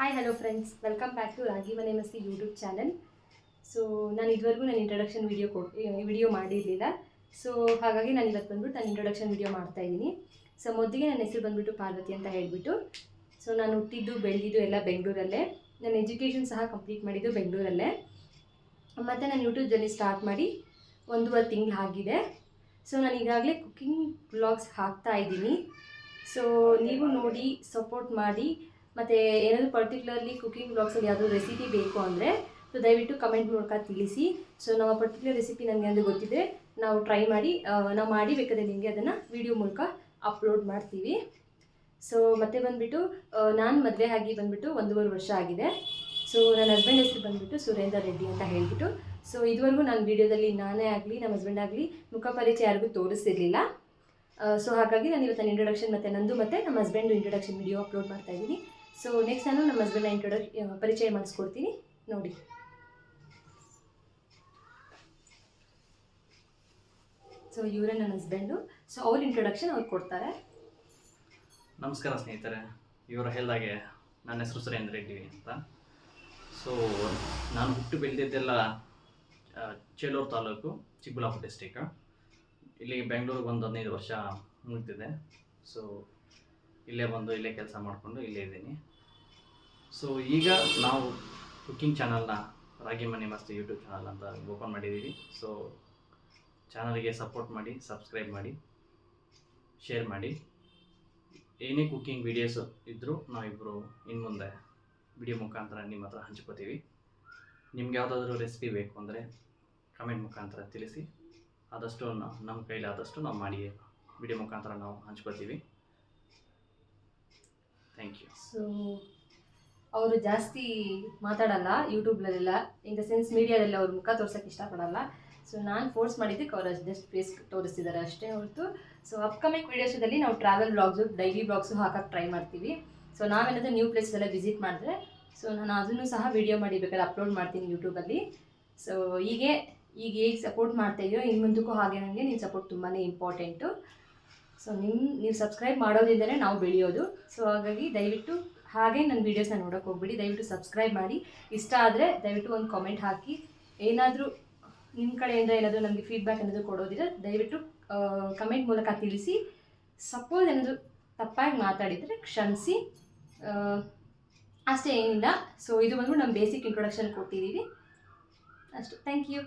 Hi hello friends welcome back to Ragi Mane Masti YouTube channel so ನಾನು ಇದುವರೆಗೂ ನಾನು introduction video ಕೊಟ್ಟು video ಮಾಡಿರಲಿಲ್ಲ. ಸೊ ಹಾಗಾಗಿ ನಾನು ಇವತ್ತು ಬಂದ್ಬಿಟ್ಟು ನಾನು ಇಂಟ್ರೊಡಕ್ಷನ್ ವಿಡಿಯೋ ಮಾಡ್ತಾ ಇದ್ದೀನಿ. ಸೊ ಮೊದಲಿಗೆ ನನ್ನ ಹೆಸರು ಬಂದ್ಬಿಟ್ಟು ಪಾರ್ವತಿ ಅಂತ ಹೇಳಿಬಿಟ್ಟು. ಸೊ ನಾನು ಹುಟ್ಟಿದ್ದು, ಬೆಳೆದಿದ್ದು ಎಲ್ಲ ಬೆಂಗಳೂರಲ್ಲೇ. ನನ್ನ ಎಜುಕೇಷನ್ ಸಹ ಕಂಪ್ಲೀಟ್ ಮಾಡಿದ್ದು ಬೆಂಗಳೂರಲ್ಲೇ. ಮತ್ತು ನಾನು ಯೂಟ್ಯೂಬ್ದಲ್ಲಿ ಸ್ಟಾರ್ಟ್ ಮಾಡಿ ಒಂದೂವರೆ ತಿಂಗಳು ಆಗಿದೆ. ಸೊ ನಾನು ಈಗಾಗಲೇ ಕುಕ್ಕಿಂಗ್ ಬ್ಲಾಗ್ಸ್ ಹಾಕ್ತಾ ಇದ್ದೀನಿ. ಸೊ ನೀವು ನೋಡಿ ಸಪೋರ್ಟ್ ಮಾಡಿ. ಮತ್ತು ಏನಾದರೂ ಪರ್ಟಿಕ್ಯುಲರ್ಲಿ ಕುಕಿಂಗ್ ಬ್ಲಾಗ್ಸಲ್ಲಿ ಯಾವುದಾದ್ರು ರೆಸಿಪಿ ಬೇಕು ಅಂದರೆ ಸೊ ದಯವಿಟ್ಟು ಕಮೆಂಟ್ ಮೂಲಕ ತಿಳಿಸಿ. ಸೊ ನಮ್ಮ ಪರ್ಟಿಕ್ಯುಲರ್ ರೆಸಿಪಿ ನನಗೆ ಅದು ಗೊತ್ತಿದೆ ನಾವು ಟ್ರೈ ಮಾಡಿ ನಾವು ಮಾಡಿ ಬೇಕಾದ್ರೆ ನಿಮಗೆ ಅದನ್ನು ವಿಡಿಯೋ ಮೂಲಕ ಅಪ್ಲೋಡ್ ಮಾಡ್ತೀವಿ. ಸೊ ಮತ್ತೆ ಬಂದುಬಿಟ್ಟು ನಾನು ಮದುವೆ ಆಗಿ ಬಂದುಬಿಟ್ಟು ಒಂದೂವರೆ ವರ್ಷ ಆಗಿದೆ. ಸೊ ನನ್ನ ಹಸ್ಬೆಂಡ್ ಹೆಸರು ಬಂದುಬಿಟ್ಟು ಸುರೇಂದ್ರ ರೆಡ್ಡಿ ಅಂತ ಹೇಳಿಬಿಟ್ಟು ಸೊ ಇದುವರೆಗೂ ನಾನು ವೀಡಿಯೋದಲ್ಲಿ ನಾನೇ ಆಗಲಿ ನಮ್ಮ ಹಸ್ಬೆಂಡ್ ಆಗಲಿ ಮುಖ ಪರಿಚಯ ಯಾರಿಗೂ ತೋರಿಸ್ತಿರ್ಲಿಲ್ಲ ಸೊ ಹಾಗಾಗಿ ನಾನು ಇವತ್ತು ನನ್ನ ಇಂಟ್ರೊಡಕ್ಷನ್ ಮತ್ತು ನಂದು ಮತ್ತು ನಮ್ಮ ಹಸ್ಬೆಂಡು ಇಂಟ್ರೊಡಕ್ಷನ್ ವಿಡಿಯೋ ಅಪ್ಲೋಡ್ ಮಾಡ್ತಾ ಇದ್ದೀನಿ. ಸೊ ನೆಕ್ಸ್ಟ್ ನಾನು ನಮ್ಮ ಹಸ್ಬೆಂಡ್ನ ಇಂಟ್ರೊಡಕ್ ಪರಿಚಯ ಮಾಡಿಸ್ಕೊಡ್ತೀನಿ. ನೋಡಿ. ಸೊ ಇವರೇ ನನ್ನ ಹಸ್ಬೆಂಡು ಸೊ ಅವ್ರ ಇಂಟ್ರೊಡಕ್ಷನ್ ಅವ್ರು ಕೊಡ್ತಾರೆ. ನಮಸ್ಕಾರ ಸ್ನೇಹಿತರೆ. ಇವರ ಹೇಳ್ದಾಗೆ ನನ್ನ ಹೆಸರು ಸುರೇಂದ್ರ ರೆಡ್ಡಿ ಅಂತ. ಸೊ ನಾನು ಹುಟ್ಟು ಬೆಳೆದಿದ್ದೆಲ್ಲ ಚೇಳೂರು ತಾಲೂಕು, ಚಿಕ್ಕಬಳ್ಳಾಪುರ ಡಿಸ್ಟಿಕ್ ಇಲ್ಲಿ ಬೆಂಗಳೂರಿಗೆ ಒಂದು ಹದಿನೈದು ವರ್ಷ ಮುಗಿದಿದೆ. ಸೊ ಇಲ್ಲೇ ಬಂದು ಇಲ್ಲೇ ಕೆಲಸ ಮಾಡಿಕೊಂಡು ಇಲ್ಲೇ ಇದ್ದೀನಿ. ಸೊ ಈಗ ನಾವು ಕುಕ್ಕಿಂಗ್ ಚಾನಲ್ನ ರಾಗಿ ಮನೆ ಮಸ್ತ್ ಯೂಟ್ಯೂಬ್ ಚಾನಲ್ ಅಂತ ಓಪನ್ ಮಾಡಿದ್ದೀವಿ. ಸೊ ಚಾನಲ್ಗೆ ಸಪೋರ್ಟ್ ಮಾಡಿ ಸಬ್ಸ್ಕ್ರೈಬ್ ಮಾಡಿ ಶೇರ್ ಮಾಡಿ. ಏನೇ ಕುಕ್ಕಿಂಗ್ ವಿಡಿಯೋಸ್ ಇದ್ದರೂ ನಾವಿಬ್ಬರು ಇನ್ನು ಮುಂದೆ ವಿಡಿಯೋ ಮುಖಾಂತರ ನಿಮ್ಮ ಹತ್ರ ಹಂಚ್ಕೋತೀವಿ. ನಿಮ್ಗೆ ಯಾವುದಾದ್ರೂ ರೆಸಿಪಿ ಬೇಕು ಅಂದರೆ ಕಮೆಂಟ್ ಮುಖಾಂತರ ತಿಳಿಸಿ. ಆದಷ್ಟು ನಮ್ಮ ಕೈಲಾದಷ್ಟು ನಾವು ಮಾಡಿ ವಿಡಿಯೋ ಮುಖಾಂತರ ನಾವು ಹಂಚ್ಕೋತೀವಿ. ಥ್ಯಾಂಕ್ ಯು ಸೊ ಅವರು ಜಾಸ್ತಿ ಮಾತಾಡಲ್ಲ ಯೂಟ್ಯೂಬ್ನಲ್ಲೆಲ್ಲ ಇನ್ ದ ಸೆನ್ಸ್ ಮೀಡಿಯಾದಲ್ಲಿ ಅವ್ರ ಮುಖ ತೋರ್ಸೋಕೆ ಇಷ್ಟಪಡಲ್ಲ. ಸೊ ನಾನು ಫೋರ್ಸ್ ಮಾಡಿದ್ದಕ್ಕೆ ಅವ್ರು ಜಸ್ಟ್ ಫೇಸ್ ತೋರಿಸ್ತಿದ್ದಾರೆ ಅಷ್ಟೇ ಹೊರತು. ಸೊ ಅಪ್ಕಮಿಂಗ್ ವೀಡಿಯೋಸಲ್ಲಿ ನಾವು ಟ್ರಾವೆಲ್ ಬ್ಲಾಗ್ಸು ಡೈಲಿ ಬ್ಲಾಗ್ಸು ಹಾಕಕ್ಕೆ ಟ್ರೈ ಮಾಡ್ತೀವಿ. ಸೊ ನಾವೇನಾದರೂ ನ್ಯೂ ಪ್ಲೇಸಸ್ ಎಲ್ಲ ವಿಸಿಟ್ ಮಾಡಿದ್ರೆ ಸೊ ನಾನು ಅದನ್ನು ಸಹ ವಿಡಿಯೋ ಮಾಡಿ ಬೇಕಾದ್ರೆ ಅಪ್ಲೋಡ್ ಮಾಡ್ತೀನಿ ಯೂಟ್ಯೂಬಲ್ಲಿ. ಸೊ ಹೀಗೆ, ಈಗ ಹೇಗೆ ಸಪೋರ್ಟ್ ಮಾಡ್ತಾ ಇದೆಯೋ ಇನ್ನು ಮುಂದಕ್ಕೂ ಹಾಗೆ ನನಗೆ ನಿಮ್ಮ ಸಪೋರ್ಟ್ ತುಂಬಾ ಇಂಪಾರ್ಟೆಂಟು ಸೊ ನಿಮ್ಮ ನೀವು ಸಬ್ಸ್ಕ್ರೈಬ್ ಮಾಡೋದ್ರಿಂದಲೇ ನಾವು ಬೆಳೆಯೋದು. ಸೊ ಹಾಗಾಗಿ ದಯವಿಟ್ಟು ಹಾಗೆ ನನ್ನ ವೀಡಿಯೋಸ್ನ ನೋಡೋಕೆ ಹೋಗ್ಬಿಡಿ. ದಯವಿಟ್ಟು ಸಬ್ಸ್ಕ್ರೈಬ್ ಮಾಡಿ. ಇಷ್ಟ ಆದರೆ ದಯವಿಟ್ಟು ಒಂದು ಕಾಮೆಂಟ್ ಹಾಕಿ. ಏನಾದರೂ ನಿಮ್ಮ ಕಡೆಯಿಂದ ಏನಾದರೂ ನಮಗೆ ಫೀಡ್ಬ್ಯಾಕ್ ಏನಾದರೂ ಕೊಡೋದಿದ್ರೆ ದಯವಿಟ್ಟು ಕಮೆಂಟ್ ಮೂಲಕ ತಿಳಿಸಿ. ಸಪೋಸ್ ಏನಾದರೂ ತಪ್ಪಾಗಿ ಮಾತಾಡಿದರೆ ಕ್ಷಮಿಸಿ. ಅಷ್ಟೇ ಏನಿಲ್ಲ. ಸೊ ಇದು ಬಂದ್ಬಿಟ್ಟು ನಮ್ಮ ಬೇಸಿಕ್ ಇಂಟ್ರೊಡಕ್ಷನ್ ಕೊಟ್ಟಿದ್ದೀವಿ ಅಷ್ಟು. Thank you